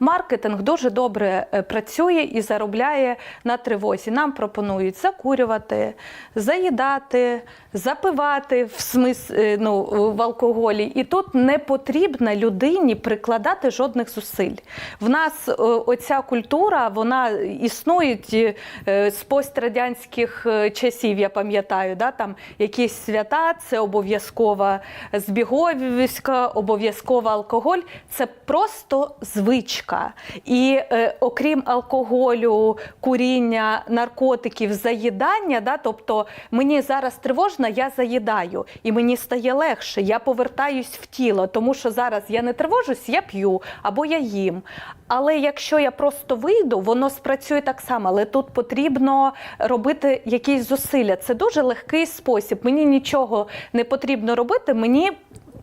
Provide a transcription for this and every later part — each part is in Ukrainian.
маркетинг дуже добре е, працює і заробляє на тривозі. Нам пропонують закурювати, заїдати, запивати в смис, е, ну, в алкоголі. І тут не потрібно людині прикладати жодних зусиль. В нас е, оця культура, вона існує е, з пострадянських е, часів, я пам'ятаю, да, там якісь свята, це обов'язкова збіговіська, обов'язково алкоголь. Це просто звичка. І е, окрім алкоголю, куріння, наркотиків, заїдання, да, тобто мені зараз тривожно, я заїдаю, і мені стає легше, я повертаюсь в тіло, тому що зараз я не тривожусь, я п'ю або я їм. Але якщо я просто вийду, воно спрацює так само. Але тут потрібно робити якісь зусилля. Це дуже легкий спосіб. Мені нічого не потрібно робити. Мені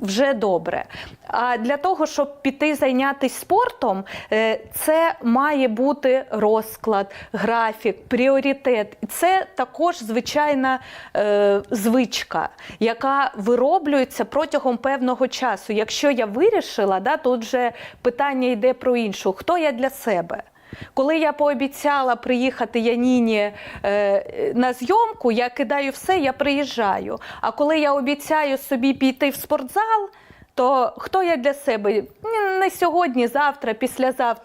вже добре. А для того, щоб піти зайнятися спортом, е, це має бути розклад, графік, пріоритет. Це також звичайна е, звичка, яка вироблюється протягом певного часу. Якщо я вирішила, да, тут вже питання йде про іншу. Хто я для себе? Коли я пообіцяла приїхати Яніні е, на зйомку, я кидаю все, я приїжджаю. А коли я обіцяю собі піти в спортзал, то хто я для себе? Не сьогодні, завтра, післязавтра.